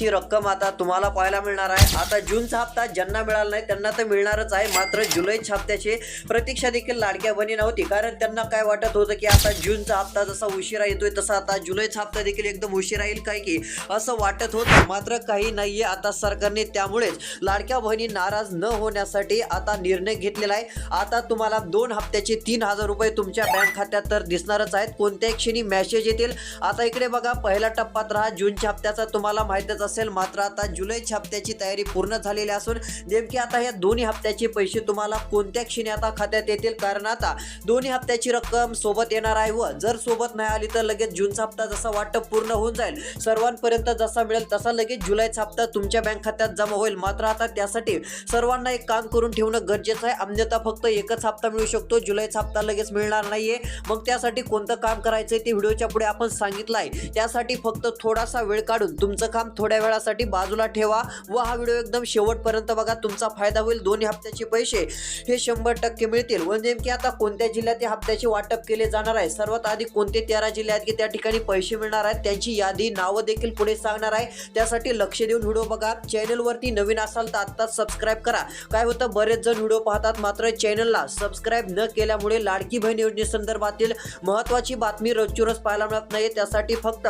ची रक्कम आता तुम्हाला पाहायला मिळणार आहे. आता जूनचा हप्ता ज्यांना मिळाला नाही त्यांना तर मिळणारच आहे. मात्र जुलैच्या हप्त्याची प्रतीक्षा देखील लाडक्या बनी नव्हती कारण त्यांना काय वाटत होतं की आता जूनचा हप्ता जसा उशिरा येतोय तसा आता जुलैचा हप्ता देखील एकदम उशिरा येईल काय की असं वाटत होतं. मात्र काही नाहीये आता सरकारने. त्यामुळेच लाडक्या बहिणी नाराज न होण्यासाठी आता निर्णय घेतलेला आहे. आता तुम्हाला दोन हप्त्याचे तीन हजार रुपये तुमच्या बँक खात्यात तर दिसणारच आहेत. कोणत्याही क्षणी मॅसेज येतील. आता इकडे बघा पहिला टप्पात राहा. जूनच्या हप्त्याचा तुम्हाला माहितीच असेल मात्र आता जुलैच्या हप्त्याची तयारी पूर्ण झालेली असून नेमकी आता या दोन्ही हप्त्याचे पैसे तुम्हाला कोणत्या क्षणी आता खात्यात येतील? कारण आता दोन्ही हप्त्याची रक्कम सोबत येणार आहे व जर सोबत नाही आली तर लगेच जूनचा हप्ता जसा वाटप पूर्ण होऊन जाईल सर्वांपर्यंत जसा मिळेल तसा लगेच जुलैचा हप्ता तुमच्या बँक खात्यात जमा होईल. मात्र आता त्यासाठी सर्वांना एक काम करून ठेवणं गरजेचं आहे. अन्यथा फक्त एकच हप्ता मिळू शकतो. जुलैचा हप्ता लगेच मिळणार नाहीये. मग त्यासाठी कोणतं काम करायचं ते व्हिडिओच्या पुढे आपण सांगितलं आहे त्यासाठी फक्त थोडासा वेळ काढून तुमचं काम थोड्या वेळासाठी बाजूला ठेवा व हा व्हिडिओ एकदम शेवटपर्यंत बघा. तुमचा फायदा होईल. दोन्ही हप्त्याचे पैसे हे शंभर टक्के मिळतील. व नेमके आता कोणत्या जिल्ह्यात या हप्त्याचे वाटप केले जाणार आहे? सर्वात आधी कोणते तेरा जिल्हे आहेत की त्या ठिकाणी पैसे मिळणार आहेत? त्यांची यादी नावं देखील पुढे सांगणार आहे. त्यासाठी लक्ष देऊन व्हिडिओ बघा. चॅनलवरती नवीन असाल तर आत्ताच सबस्क्राईब करा. काय होतं? बरेच जण व्हिडिओ पाहतात. मात्र चॅनलला सबस्क्राईब न केल्यामुळे लाडकी बहीण योजनेसंदर्भातील महत्त्वाची बातमी रोजची रोज पाहायला मिळत नाही त्यासाठी फक्त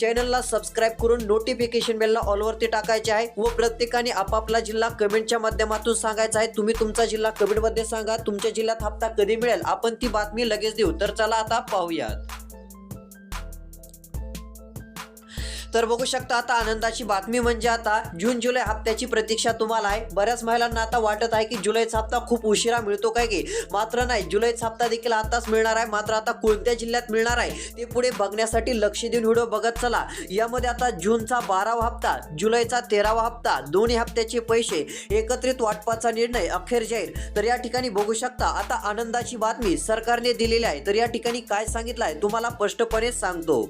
चॅनलला सबस्क्राईब करून नोटिफिकेशन बेलला ऑलवरती टाकायचे आहे व प्रत्येकाने आपापला जिल्हा कमेंटच्या माध्यमातून सांगायचा आहे. तुम्ही तुमचा जिल्हा कमेंटमध्ये सांगा. तुमच्या जिल्ह्यात हप्ता कधी मिळेल? आपण ती बातमी लगेच देऊ. तर चला आता पाहूयात. तर बघू शकता आता आनंदाची बातमी म्हणजे आता जून जुलै हप्त्याची प्रतीक्षा तुम्हाला आहे. बऱ्याच महिलांना आता वाटत आहे की जुलैचा हप्ता खूप उशिरा मिळतो काय की? मात्र नाही जुलैचा हप्ता देखील आताच मिळणार आहे. मात्र आता कोणत्या जिल्ह्यात मिळणार आहे ते पुढे बघण्यासाठी लक्ष देऊन व्हिडिओ बघत चला. यामध्ये आता जूनचा बारावा हप्ता जुलैचा तेरावा हप्ता दोन्ही हप्त्याचे पैसे एकत्रित वाटपाचा निर्णय अखेर जाहीर. तर या ठिकाणी बघू शकता आता आनंदाची बातमी सरकारने दिलेली आहे. तर या ठिकाणी काय सांगितलं आहे तुम्हाला स्पष्टपणे सांगतो.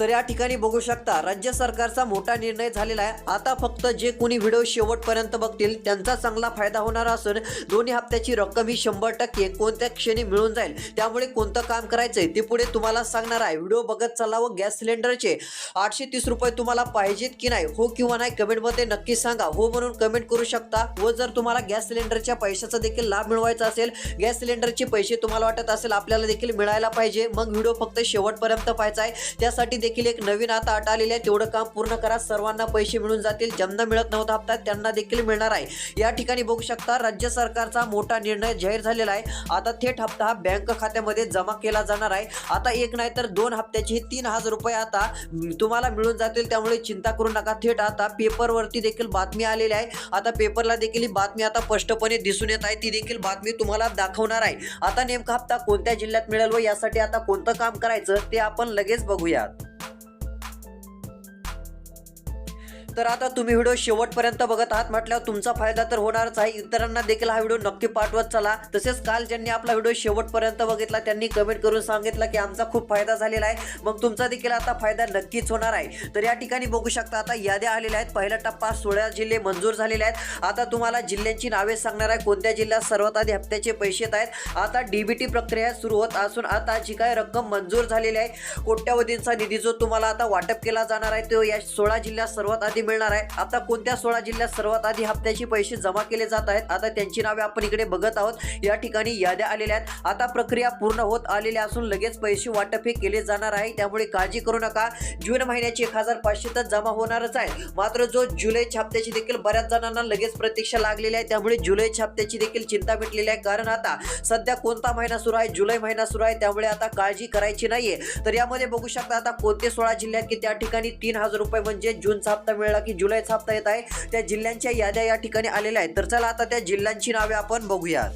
तर या ठिकाणी बघू शकता राज्य सरकारचा मोठा निर्णय झालेला आहे. आता फक्त जे कोणी व्हिडिओ शेवटपर्यंत बघतील त्यांचा चांगला फायदा होणार असून दोन्ही हप्त्याची रक्कम ही शंभर टक्के कोणत्या क्षणी मिळून जाईल त्यामुळे कोणतं काम करायचंय ते पुढे तुम्हाला सांगणार आहे. व्हिडिओ बघत चला व गॅस सिलेंडरचे आठशे तीस रुपये तुम्हाला पाहिजेत की नाही हो किंवा नाही कमेंटमध्ये नक्की सांगा. हो म्हणून कमेंट करू शकता व जर तुम्हाला गॅस सिलेंडरच्या पैशाचा देखील लाभ मिळवायचा असेल गॅस सिलेंडरचे पैसे तुम्हाला वाटत असेल आपल्याला देखील मिळायला पाहिजे. मग व्हिडिओ फक्त शेवटपर्यंत पाहायचा आहे. त्यासाठी देखील एक नवीन आता अट आलेली आहे. तेवढं काम पूर्ण करा. सर्वांना पैसे मिळून जातील. ज्यांना मिळत नव्हता हप्ता त्यांना देखील मिळणार आहे. या ठिकाणी बघू शकता राज्य सरकारचा मोठा निर्णय जाहीर झालेला आहे. आता थेट हप्ता हा बँक खात्यामध्ये जमा केला जाणार आहे. आता एक नाही तर दोन हप्त्याचे हे तीन हजार रुपये आता तुम्हाला मिळून जातील. त्यामुळे चिंता करू नका. थेट आता पेपरवरती देखील बातमी आलेली आहे. आता पेपरला देखील ही बातमी आता स्पष्टपणे दिसून येत आहे. ती देखील बातमी तुम्हाला दाखवणार आहे. आता नेमका हप्ता कोणत्या जिल्ह्यात मिळेल व यासाठी आता कोणतं काम करायचं ते आपण लगेच बघूयात. तर आता तुम्ही व्हिडिओ शेवटपर्यंत बघत आहात. म्हटल्यावर तुमचा फायदा तर होणारच आहे. इतरांना देखील हा व्हिडिओ नक्की पाठवत चला. तसेच काल ज्यांनी आपला व्हिडिओ शेवटपर्यंत बघितला त्यांनी कमेंट करून सांगितलं की आमचा खूप फायदा झालेला आहे. मग तुमचा देखील आता फायदा नक्कीच होणार आहे. तर या ठिकाणी बघू शकता आता याद्या आलेल्या आहेत. पहिला टप्पा सोळा जिल्हे मंजूर झालेले आहेत. आता तुम्हाला जिल्ह्यांची नावे सांगणार आहे. कोणत्या जिल्ह्यात सर्वात आधी हप्त्याचे पैसे येत आहेत? आता डीबीटी प्रक्रिया सुरू होत असून आता जी काय रक्कम मंजूर झालेली आहे कोट्यावधींचा निधी जो तुम्हाला आता वाटप केला जाणार आहे तो या सोळा जिल्ह्यात सर्वात आधी मिळणार आहे. आता कोणत्या सोळा जिल्ह्यात सर्वात आधी हप्त्याचे पैसे जमा केले जात आहेत? आता त्यांची नावे आपण इकडे बघत आहोत. या ठिकाणी याद्या आलेल्या आहेत. आता प्रक्रिया पूर्ण होत आलेल्या असून लगेच पैसे वाटप हे केले जाणार आहे. त्यामुळे काळजी करू नका. जून महिन्याची एक हजार पाचशे तर जमा होणारच आहे. मात्र जो जुलै हप्त्याची देखील बऱ्याच जणांना लगेच प्रतीक्षा लागलेली आहे. त्यामुळे जुलै हप्त्याची देखील चिंता मिटलेली आहे. कारण आता सध्या कोणता महिना सुरू आहे? जुलै महिना सुरू आहे. त्यामुळे आता काळजी करायची नाहीये. तर यामध्ये बघू शकता आता कोणते सोळा जिल्ह्यात की त्या ठिकाणी तीन हजार रुपये म्हणजे जूनचा हप्ता मिळेल की जुलैचा हप्ता येत आहे. त्या जिल्ह्यांच्या याद्या या ठिकाणी आलेल्या आहेत. तर चला आता त्या जिल्ह्यांची नावे आपण बघूयात.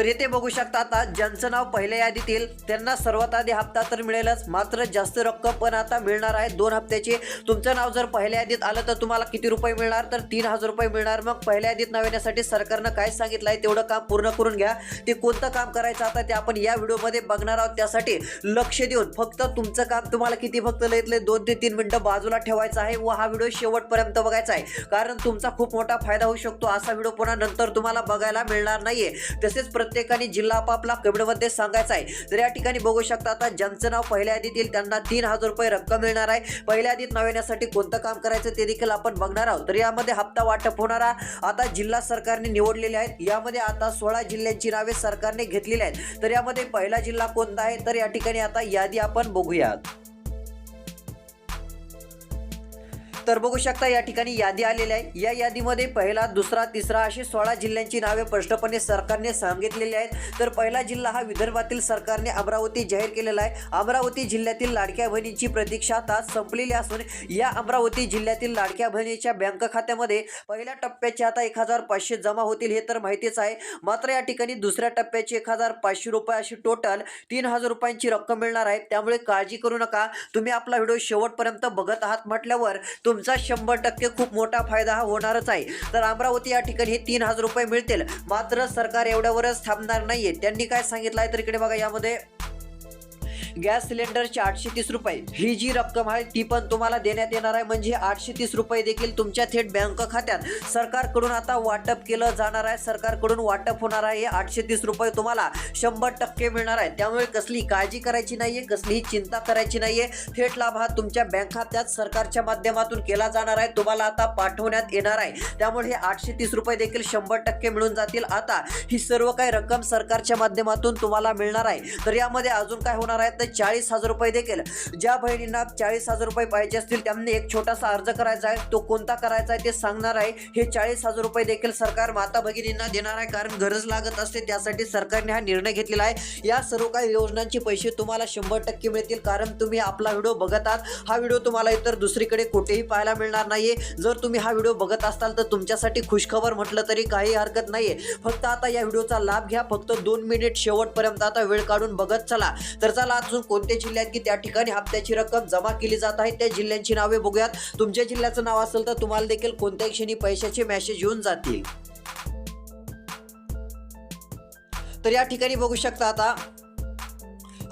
तर येथे बघू शकता आता ज्यांचं नाव पहिल्या यादीत येईल त्यांना सर्वात आधी हप्ता तर मिळेलच. मात्र जास्त रक्कम पण आता मिळणार आहे. दोन हप्त्याचे. तुमचं नाव जर पहिल्या यादीत आलं तर तुम्हाला किती रुपये मिळणार? तर तीन हजार रुपये मिळणार. मग पहिल्या यादीत नाव येण्यासाठी सरकारनं काय सांगितलं आहे तेवढं काम पूर्ण करून घ्या. ते कोणतं काम करायचं आता ते आपण या व्हिडिओमध्ये बघणार आहोत. त्यासाठी लक्ष देऊन फक्त तुमचं काम तुम्हाला किती फक्त लयतले दोन ते तीन मिनिटं बाजूला ठेवायचं आहे व हा व्हिडिओ शेवटपर्यंत बघायचा आहे. कारण तुमचा खूप मोठा फायदा होऊ शकतो. असा व्हिडिओ पुन्हा नंतर तुम्हाला बघायला मिळणार नाहीये. तसेच प्रत्येक प्रत्येकाने जिल्हा आपापला कमेंटमध्ये सांगायचा आहे. तर या ठिकाणी बघू शकता आता ज्यांचं नाव पहिल्या यादीत येईल त्यांना तीन हजार रुपये रक्कम मिळणार आहे. पहिल्या यादीत नाव येण्यासाठी कोणतं काम करायचं ते देखील आपण बघणार आहोत. तर यामध्ये हप्ता वाटप होणारा आता जिल्हा सरकारने निवडलेले आहेत. यामध्ये आता सोळा जिल्ह्यांची नावे सरकारने घेतलेली आहेत. तर यामध्ये पहिला जिल्हा कोणता आहे? तर या ठिकाणी आता यादी आपण बघूयात. तर बघू शकता या ठिकाणी यादी आलेली आहे या यादीमध्ये पहिला दुसरा तिसरा अशी सोळा जिल्ह्यांची नावे स्पष्टपणे सरकारने सांगितलेली आहेत. तर पहिला जिल्हा हा विदर्भातील सरकारने अमरावती जाहीर केलेला आहे. अमरावती जिल्ह्यातील लाडक्या बहिणींची प्रतीक्षा आता संपलेली असून या अमरावती जिल्ह्यातील लाडक्या बहिणीच्या बँक खात्यामध्ये पहिल्या टप्प्याचे आता एक हजार पाचशे जमा होतील हे तर माहितीच आहे. मात्र या ठिकाणी दुसऱ्या टप्प्याची एक हजार पाचशे रुपये अशी टोटल तीन हजार रुपयांची रक्कम मिळणार आहे. त्यामुळे काळजी करू नका. तुम्ही आपला व्हिडिओ शेवटपर्यंत बघत आहात म्हटल्यावर तुम तुमचा शंभर टक्के खूप मोठा फायदा हा होणारच आहे. तर अमरावती या ठिकाणी हे तीन हजार रुपये मिळतील. मात्र सरकार एवढ्यावरच थांबणार नाहीये. त्यांनी काय सांगितलं आहे तर इकडे बघा यामध्ये. गॅस सिलेंडरची आठशे तीस रुपये. ही जी रक्कम आहे ती पण तुम्हाला देण्यात येणार आहे. म्हणजे आठशे तीस रुपये देखील तुमच्या थेट बँक खात्यात. सरकारकडून आता वाटप केलं जाणार आहे. सरकारकडून वाटप होणार आहे. आठशे तीस रुपये तुम्हाला शंभर टक्के मिळणार आहे. त्यामुळे कसली काळजी करायची नाहीये कसलीही चिंता करायची नाहीये. थेट लाभ हा तुमच्या बँक खात्यात सरकारच्या माध्यमातून केला जाणार आहे. तुम्हाला आता पाठवण्यात येणार आहे. त्यामुळे हे आठशे तीस रुपये देखील शंभर टक्के मिळून जातील. आता ही सर्व काही रक्कम सरकारच्या माध्यमातून तुम्हाला मिळणार आहे. तर यामध्ये अजून काय होणार आहे? फक्त चाळीस हजार रुपये देखील. ज्या बहिणींना चाळीस हजार रुपये पाहिजे असतील त्यांनी एक छोटासा अर्ज करायचा आहे. तो कोणता करायचा आहे ते सांगणार आहे. हे चाळीस हजार रुपये देखील सरकार माता भगिनींना देणार आहे कारण गरज लागत असते. त्यासाठी सरकारने हा निर्णय घेतलेला आहे. या सर्व काही योजनांचे पैसे तुम्हाला शंभर टक्के मिळतील कारण तुम्ही आपला व्हिडिओ बघत आहात. हा व्हिडिओ तुम्हाला इतर दुसरीकडे कुठेही पाहायला मिळणार नाहीये. जर तुम्ही हा व्हिडिओ बघत असाल तर तुमच्यासाठी खुशखबर म्हटलं तरी काही हरकत नाहीये. फक्त आता या व्हिडिओचा लाभ घ्या. फक्त दोन मिनिट शेवटपर्यंत आता वेळ काढून बघत चला. तर चला असून कोणत्या जिल्ह्यात की त्या ठिकाणी हप्त्याची रक्कम जमा केली जात आहे? त्या जिल्ह्यांची नावे बघूयात. तुमच्या जिल्ह्याचं नाव असेल तर तुम्हाला देखील कोणत्याही क्षणी पैशाचे मेसेज येऊन जातील. तर या ठिकाणी बघू शकता आता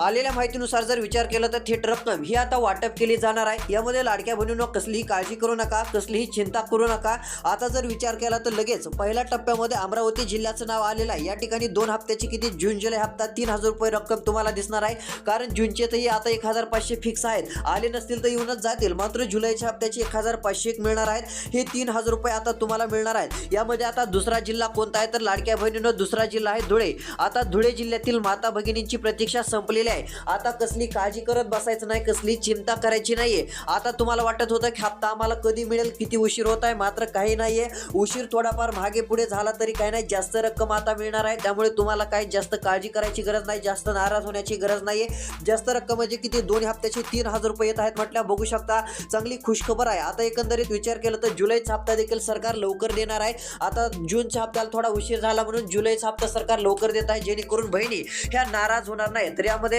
आलेल्या माहितीनुसार जर विचार केला तर थेट रक्कम ही आता वाटप केली जाणार आहे. यामध्ये लाडक्या बहिणींनो कसलीही काळजी करू नका कसलीही चिंता करू नका. आता जर विचार केला तर लगेच पहिल्या टप्प्यामध्ये अमरावती जिल्ह्याचं नाव आलेलं आहे. या ठिकाणी दोन हप्त्याची किती? जून जुलै हप्ता तीन हजार रुपये रक्कम तुम्हाला दिसणार आहे. कारण जूनचे तरी आता एक हजार पाचशे फिक्स आहेत. आले नसतील तर येऊनच जातील. मात्र जुलैच्या हप्त्याची एक हजार पाचशे एक मिळणार आहेत. हे तीन हजार रुपये आता तुम्हाला मिळणार आहेत. यामध्ये आता दुसरा जिल्हा कोणता आहे? तर लाडक्या बहिणीनं दुसरा जिल्हा आहे धुळे. आता धुळे जिल्ह्यातील माता भगिनींची प्रतीक्षा संपलेली आहे. आता कसली काळजी करत बसायचं नाही कसली चिंता करायची नाहीये. आता तुम्हाला वाटत होतं की हप्ता आम्हाला कधी मिळेल किती उशीर होत आहे मात्र काही नाहीये. उशीर थोडाफार मागे पुढे झाला तरी काही नाही जास्त रक्कम आता मिळणार आहे. त्यामुळे तुम्हाला काही जास्त काळजी करायची गरज नाही जास्त नाराज होण्याची गरज नाहीये. जास्त रक्कम म्हणजे किती? दोन हप्त्याचे तीन हजार रुपये येत आहेत म्हटल्या बघू शकता. चांगली खुशखबर आहे. आता एकंदरीत विचार केला तर जुलैचा हप्ता देखील सरकार लवकर देणार आहे. आता जूनच्या हप्त्याला थोडा उशीर झाला म्हणून जुलैचा हप्ता सरकार लवकर देत आहे जेणेकरून बहिणी ह्या नाराज होणार नाही तर यामध्ये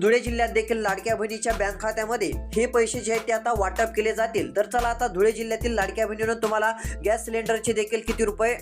धुळे जिल्ह्यात देखील लाडक्या बहिणीच्या बँक खात्यामध्ये हे पैसे जे आहेत ते आता वाटप केले जातील. तर चला आता धुळे जिल्ह्यातील लाडक्या बहिणीनं तुम्हाला गॅस सिलेंडरचे देखील किती रुपये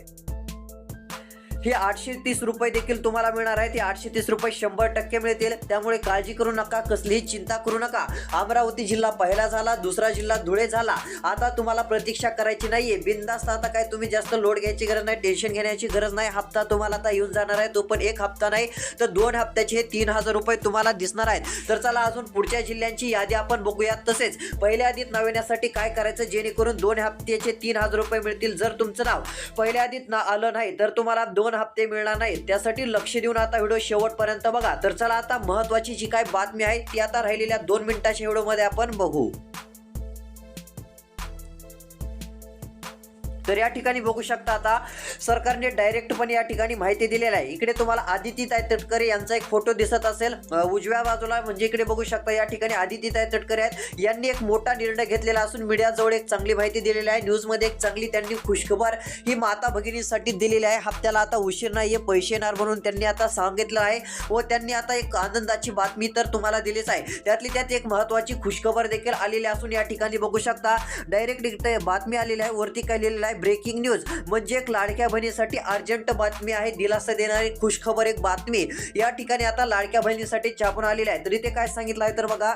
हे आठशे तीस रुपये देखील तुम्हाला मिळणार आहे ती आठशे तीस रुपये शंभर टक्के मिळतील. त्यामुळे काळजी करू नका कसलीही चिंता करू नका. अमरावती जिल्हा पहिला झाला दुसरा जिल्हा धुळे झाला. आता तुम्हाला प्रतीक्षा करायची नाहीये. बिंदास्त आता काय तुम्ही जास्त लोड घ्यायची गरज नाही टेन्शन घेण्याची गरज नाही. हप्ता तुम्हाला आता येऊन जाणार आहे. तो पण एक हप्ता नाही. तर दोन हप्त्याचे हे तीन हजार रुपये तुम्हाला दिसणार आहेत. तर चला अजून पुढच्या जिल्ह्यांची यादी आपण बघूयात तसेच. पहिल्या यादीत नाव येण्यासाठी काय करायचं? जेणेकरून दोन हप्त्याचे तीन हजार रुपये मिळतील जर तुमचं नाव पहिल्या यादीत ना आलं नाही तर तुम्हाला दोन हप्ते मिळणार नाहीत. त्यासाठी लक्ष देऊन आता व्हिडिओ शेवटपर्यंत बघा. तर चला आता महत्वाची जी काय बातमी आहे ती आता राहिलेल्या दोन मिनिटाच्या व्हिडिओमध्ये आपण बघू. तर या ठिकाणी बघू शकता आता सरकारने डायरेक्टपणे या ठिकाणी माहिती दिलेली आहे. इकडे तुम्हाला आदिती ताय तटकरे यांचा एक फोटो दिसत असेल. उजव्या बाजूला म्हणजे इकडे बघू शकता या ठिकाणी आदिती ताय तटकरे आहेत. यांनी एक मोठा निर्णय घेतलेला असून मीडियाजवळ एक चांगली माहिती दिलेली आहे. न्यूजमध्ये एक चांगली त्यांनी खुशखबर ही माता भगिनीसाठी दिलेली आहे. हप्त्याला आता उशीर नाहीये पैसे येणार म्हणून त्यांनी आता सांगितलं आहे व त्यांनी आता एक आनंदाची बातमी तर तुम्हाला दिलीच आहे. त्यातली त्यात एक महत्वाची खुशखबर देखील आलेली असून या ठिकाणी बघू शकता. डायरेक्ट बातमी आलेली आहे. वरती काय लिहिलेलं आहे? Breaking news. म्हणजे एक लाडक्या बहिणीसाठी अर्जंट बातमी आहे. दिलासा देणारी खुशखबर एक बातमी. या ठिकाणी आता लाडक्या बहिणीसाठी छापून आलेली आहे. तरी ते काय सांगितलं आहे तर बघा.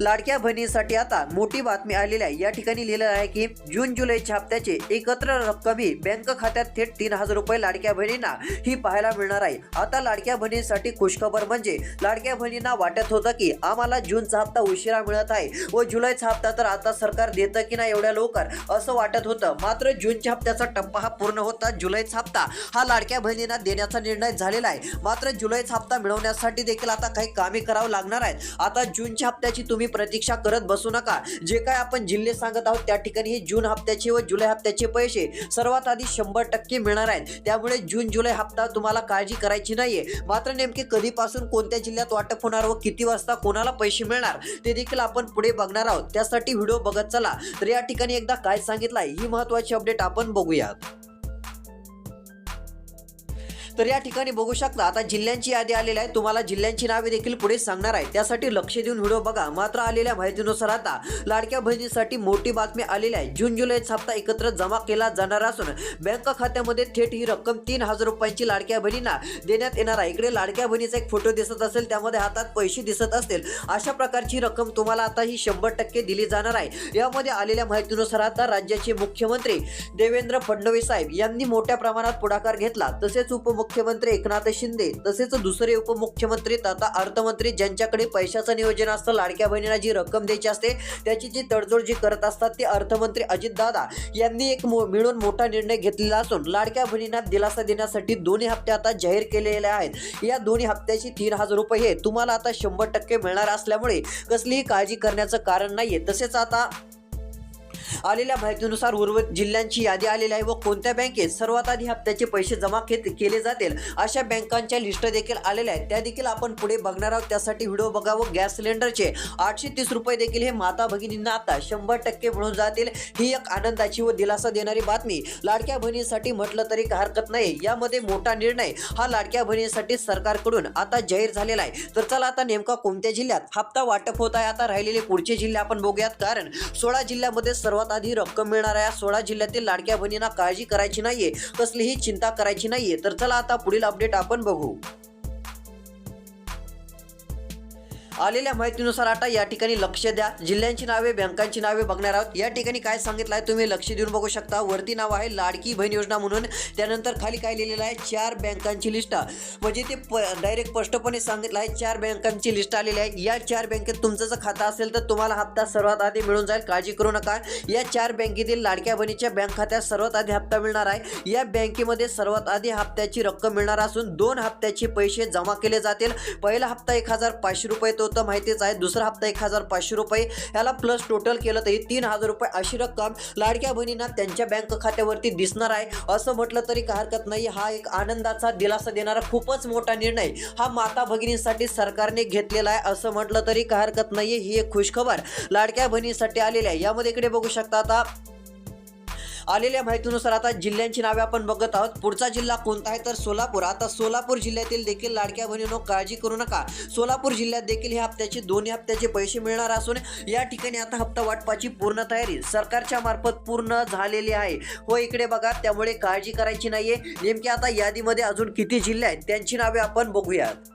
लाडक्या बहिणीसाठी आता मोठी बातमी आलेली आहे. या ठिकाणी लिहिलं आहे की जून जुलैच्या हप्त्याचे एकत्र रक्कम ही बँक खात्यात थेट तीन हजार रुपये लाडक्या बहिणींना ही पाहायला मिळणार आहे. आता लाडक्या बहिणींसाठी खुशखबर म्हणजे लाडक्या बहिणींना वाटत होतं की आम्हाला जूनचा हप्ता उशिरा मिळत आहे व जुलैचा हप्ता तर आता सरकार देतं की नाही एवढ्या लवकर असं वाटत होतं. मात्र जूनच्या हप्त्याचा टप्पा हा पूर्ण होता जुलैचा हप्ता हा लाडक्या बहिणींना देण्याचा निर्णय झालेला आहे. मात्र जुलैचा हप्ता मिळवण्यासाठी देखील आता काही कामे करावं लागणार आहेत. आता जूनच्या हप्त्याची तुम्ही तुम्ही प्रतीक्षा करत बसू नका. जे काय आपण जिल्हे सांगत आहोत त्या ठिकाणी हे जून हप्त्याचे व जुलै हप्त्याचे पैसे सर्वात आधी शंभर टक्के मिळणार आहेत. त्यामुळे जून जुलै हप्ता तुम्हाला काळजी करायची नाहीये. मात्र नेमके कधीपासून कोणत्या जिल्ह्यात वाटप होणार व किती वाजता कोणाला पैसे मिळणार ते देखील आपण पुढे बघणार आहोत. त्यासाठी व्हिडिओ बघत चला. तर या ठिकाणी एकदा काय सांगितलंय ही महत्वाची अपडेट आपण बघूयात. तर या ठिकाणी बघू शकता आता जिल्ह्यांची यादी आलेली आहे. तुम्हाला जिल्ह्यांची नावे देखील पुढे सांगणार आहे. त्यासाठी लक्ष देऊन व्हिडिओ बघा. मात्र आलेल्या माहितीनुसार आता लाडक्या बहिणीसाठी मोठी बातमी आलेली आहे. जून जुलै हप्ता एकत्र जमा केला जाणार असून बँक खात्यामध्ये थेट ही रक्कम तीन हजार रुपयांची लाडक्या बहिणींना देण्यात येणार आहे. इकडे लाडक्या बहिणीचा एक फोटो दिसत असेल. त्यामध्ये हातात पैसे दिसत असतील. अशा प्रकारची रक्कम तुम्हाला आता ही शंभर टक्के दिली जाणार आहे. यामध्ये आलेल्या माहितीनुसार आता राज्याचे मुख्यमंत्री देवेंद्र फडणवीस साहेब यांनी मोठ्या प्रमाणात पुढाकार घेतला. तसेच उपमुख्यमंत्री एकनाथ शिंदे तसेच दुसरे उपमुख्यमंत्री तथा अर्थमंत्री ज्यांच्याकडे पैशाचं नियोजन असतं लाडक्या बहिणीला जी रक्कम द्यायची असते त्याची जी तडजोड जी करत असतात ते अर्थमंत्री अजितदादा यांनी एक मो- मिळून मोठा निर्णय घेतलेला असून लाडक्या बहिणींना दिलासा देण्यासाठी दोन्ही हप्ते आता जाहीर केलेले आहेत. या दोन्ही हप्त्याची तीन हजार रुपये हे तुम्हाला आता शंभर टक्के मिळणार असल्यामुळे कसलीही काळजी करण्याचं कारण नाहीये. तसेच आता आलेल्या माहितीनुसार उर्वरित जिल्ह्यांची यादी आलेली आहे व कोणत्या बँकेत सर्वात आधी हप्त्याचे पैसे जमा के- केले जातील. अशा बँकांच्या लिस्ट देखील आलेल्या आहेत. त्या देखील आपण पुढे बघणार आहोत. त्यासाठी व्हिडिओ बघा व गॅस सिलेंडरचे आठशे तीस रुपये देखील हे माता भगिनींना आता शंभर टक्के मिळून जातील. ही एक आनंदाची व दिलासा देणारी बातमी. लाडक्या बहिणीसाठी म्हटलं तरी काही हरकत नाही. यामध्ये मोठा निर्णय हा लाडक्या बहिणीसाठी सरकारकडून आता जाहीर झालेला आहे. तर चला आता नेमका कोणत्या जिल्ह्यात हप्ता वाटप होत आहे? आता राहिलेले पुढचे जिल्हे आपण बघूयात. कारण सोळा जिल्ह्यामध्ये सर्वात आधी रक्कम मिळणाऱ्या या सोळा जिल्ह्यातील लाडक्या बहिणींना काळजी करायची नाहीये. कसलीही चिंता करायची नाहीये. तर चला आता पुढील अपडेट आपण बघू. आलेल्या माहितीनुसार आता या ठिकाणी लक्ष द्या. जिल्ह्यांची नावे बँकांची नावे बघणार आहोत. या ठिकाणी काय सांगितलं आहे तुम्ही लक्ष देऊन बघू शकता. वरती नाव आहे लाडकी बहीण योजना म्हणून. त्यानंतर खाली काय लिहिलेलं आहे? चार बँकांची लिस्ट. म्हणजे ते डायरेक्ट स्पष्टपणे सांगितलं आहे चार बँकांची लिस्ट आलेली आहे. या चार बँकेत तुमचं जर खातं असेल तर तुम्हाला हप्ता सर्वात आधी मिळून जाईल. काळजी करू नका. या चार बँकेतील लाडक्या बहिणीच्या बँक खात्यात सर्वात आधी हप्ता मिळणार आहे. या बँकेमध्ये सर्वात आधी हप्त्याची रक्कम मिळणार असून दोन हप्त्याचे पैसे जमा केले जातील. पहिला हप्ता एक हजार पाचशे रुपये तो होतं माहितीच आहे. दुसरा हप्ता एक हजार पाचशे रुपये. याला प्लस टोटल केलं तरी तीन हजार रुपये अशी रक्कम लाडक्या बहिणींना त्यांच्या बँक खात्यावरती दिसणार आहे. असं म्हटलं तरी काय हरकत नाही. हा एक आनंदाचा दिलासा देणारा खूपच मोठा निर्णय हा माता भगिनींसाठी सरकारने घेतलेला आहे. असं म्हटलं तरी काय हरकत नाही ही एक खुशखबर लाडक्या बहिणीसाठी आलेली आहे. यामध्ये इकडे बघू शकता आता आलेल्या माहितीनुसार आता जिल्ह्यांची नावे आपण बघत आहोत. पुढचा जिल्हा कोणता आहे? तर सोलापूर. आता सोलापूर जिल्ह्यातील देखील लाडक्या बहिणीनो काळजी करू नका. सोलापूर जिल्ह्यात देखील हे हप्त्याचे दोन्ही हप्त्याचे पैसे मिळणार असून या ठिकाणी आता हप्ता वाटपाची पूर्ण तयारी सरकारच्या मार्फत पूर्ण झालेली आहे. हो इकडे बघा. त्यामुळे काळजी करायची नाहीये. नेमकी आता यादीमध्ये अजून किती जिल्हे आहेत? त्यांची नावे आपण बघूयात.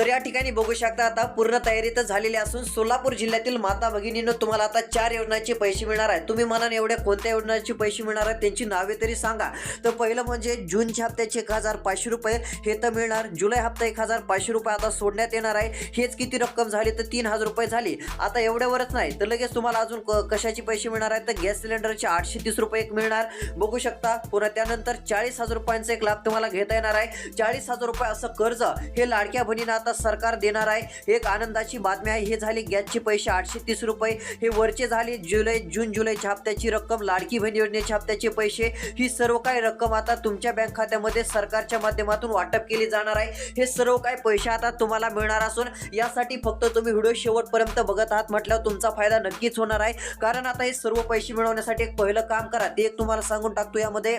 तर या ठिकाणी बघू शकता आता पूर्ण तयारी तर झालेली असून सोलापूर जिल्ह्यातील माता भगिनीनं तुम्हाला आता चार योजनांचे पैसे मिळणार आहे तुम्ही म्हणाल एवढ्या कोणत्या योजनांचे पैसे मिळणार आहेत त्यांची नावे तरी सांगा. तर पहिलं म्हणजे जूनच्या हप्त्याचे एक हजार पाचशे रुपये हे तर मिळणार. जुलै हप्ता एक हजार पाचशे रुपये आता सोडण्यात येणार आहे. हेच किती रक्कम झाली तर तीन हजार रुपये झाली. आता एवढ्यावरच नाही तर लगेच तुम्हाला अजून क- कशाचे पैसे मिळणार आहेत? तर गॅस सिलेंडरचे आठशे तीस रुपये एक मिळणार. बघू शकता पुन्हा त्यानंतर चाळीस हजार रुपयांचा एक लाभ तुम्हाला घेता येणार आहे. चाळीस हजार रुपये असं कर्ज हे लाडक्या बहिणीनं आता सरकार देणार आहे. एक आनंदाची बातमी आहे. हे झाली गॅसचे पैसे आठशे तीस रुपये. हे वरचे झाले जुलै जून जुलैच्या हप्त्याची रक्कम. लाडकी बहीण योजनेच्या हप्त्याचे पैसे. ही सर्व काही रक्कम आता तुमच्या बँक खात्यामध्ये सरकारच्या माध्यमातून वाटप केली जाणार आहे. हे सर्व काही पैसे आता तुम्हाला मिळणार असून यासाठी फक्त तुम्ही व्हिडिओ शेवटपर्यंत बघत आहात म्हटल्यावर तुमचा फायदा नक्कीच होणार आहे. कारण आता हे सर्व पैसे मिळवण्यासाठी एक पहिलं काम करा. ते एक तुम्हाला सांगून टाकतो यामध्ये.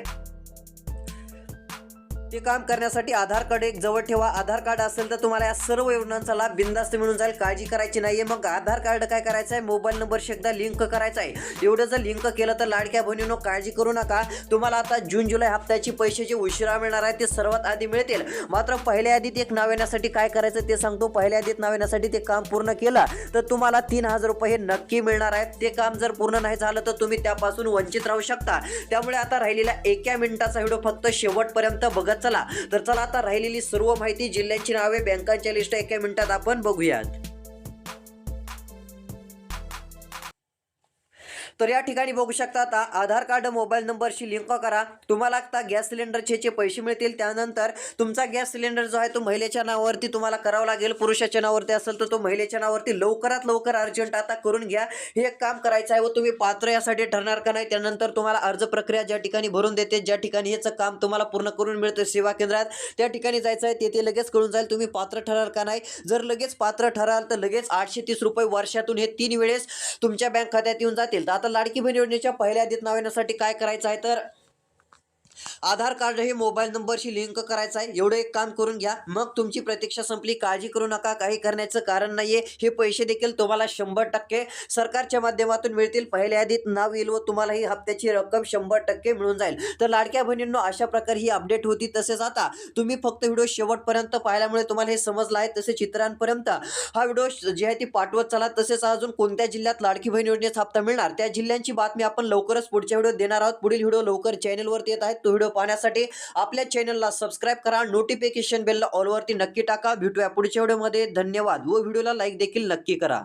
ते काम करण्यासाठी आधार कार्ड एक जवळ ठेवा. आधार कार्ड असेल तर तुम्हाला या सर्व योजनांचा लाभ बिंदास्त मिळून जाईल. काळजी करायची नाहीये. मग आधार कार्ड काय करायचं आहे मोबाईल नंबरशी एकदा लिंक करायचा आहे एवढं जर लिंक केलं तर लाडक्या बहिणीनो काळजी करू नका. तुम्हाला आता जून जुलै हप्त्याची पैसे जे उशिरा मिळणार आहे ते सर्वात आधी मिळतील. मात्र पहिल्या यादीत एक नाव येण्यासाठी काय करायचं ते सांगतो. पहिल्या यादीत नाव येण्यासाठी ते काम पूर्ण केलं तर तुम्हाला तीन हजार रुपये हे नक्की मिळणार आहेत. ते काम जर पूर्ण नाही झालं तर तुम्ही त्यापासून वंचित राहू शकता. त्यामुळे आता राहिलेल्या एका मिनिटाचा व्हिडिओ फक्त शेवटपर्यंत बघत चला. तर चला आता राहिलेली सर्व माहिती जिल्ह्यांची नावे बँकांच्या लिस्ट एका मिनिटात आपण बघूयात. तर या ठिकाणी बघू शकता आता आधार कार्ड मोबाईल नंबरशी लिंक करा. तुम्हाला आता गॅस सिलेंडरचे जे पैसे मिळतील त्यानंतर तुमचा गॅस सिलेंडर जो आहे तो महिलेच्या नावावरती तुम्हाला करावा लागेल. पुरुषाच्या नावावरती असेल तर तो महिलेच्या नावावरती लवकरात लवकर अर्जंट आता करून घ्या. हे एक काम करायचं आहे व तुम्ही पात्र यासाठी ठरणार का नाही त्यानंतर तुम्हाला अर्ज प्रक्रिया ज्या ठिकाणी भरून देते ज्या ठिकाणी याचं काम तुम्हाला पूर्ण करून मिळतं सेवा केंद्रात त्या ठिकाणी जायचं आहे. तेथे लगेच कळून जाईल तुम्ही पात्र ठराल का नाही. जर लगेच पात्र ठराल तर लगेच आठशे तीस रुपये वर्षातून हे तीन वेळेस तुमच्या बँक खात्यात येऊन जातील. तर आता लाडकी बहीण योजनेच्या पहिल्या यादीत नाव येण्यासाठी काय करायचं आहे? तर आधार कार्ड हे मोबाईल नंबरशी लिंक करायचं आहे. एवढं एक काम करून घ्या. मग तुमची प्रतीक्षा संपली. काळजी करू नका. काही करण्याचं कारण नाहीये. हे पैसे देखील तुम्हाला शंभर टक्के सरकारच्या माध्यमातून मिळतील. पहिल्या यादीत नाव येईल व तुम्हाला ही हप्त्याची रक्कम शंभर टक्के मिळून जाईल. तर लाडक्या बहिणींनो अशा प्रकारे ही अपडेट होती तसेच आता तुम्ही फक्त व्हिडिओ शेवटपर्यंत पाहिल्यामुळे तुम्हाला हे समजलं आहे. तसेच चित्रांपर्यंत हा व्हिडिओ जे आहे ती पाठवत चला. तसेच अजून कोणत्या जिल्ह्यात लाडकी बहीण योजनेचा हप्ता मिळणार? त्या जिल्ह्यांची बातमी आपण लवकरच पुढच्या व्हिडिओ देणार आहोत. पुढील व्हिडिओ लवकर चॅनलवरती येत आहेत. व्हिडिओ पाहण्यासाठी आपल्या चॅनलला सबस्क्राईब करा. नोटिफिकेशन बेलला ऑलवरती नक्की टाका. भेटूया पुढच्या व्हिडिओमध्ये धन्यवाद. व व्हिडिओला लाईक देखील नक्की करा.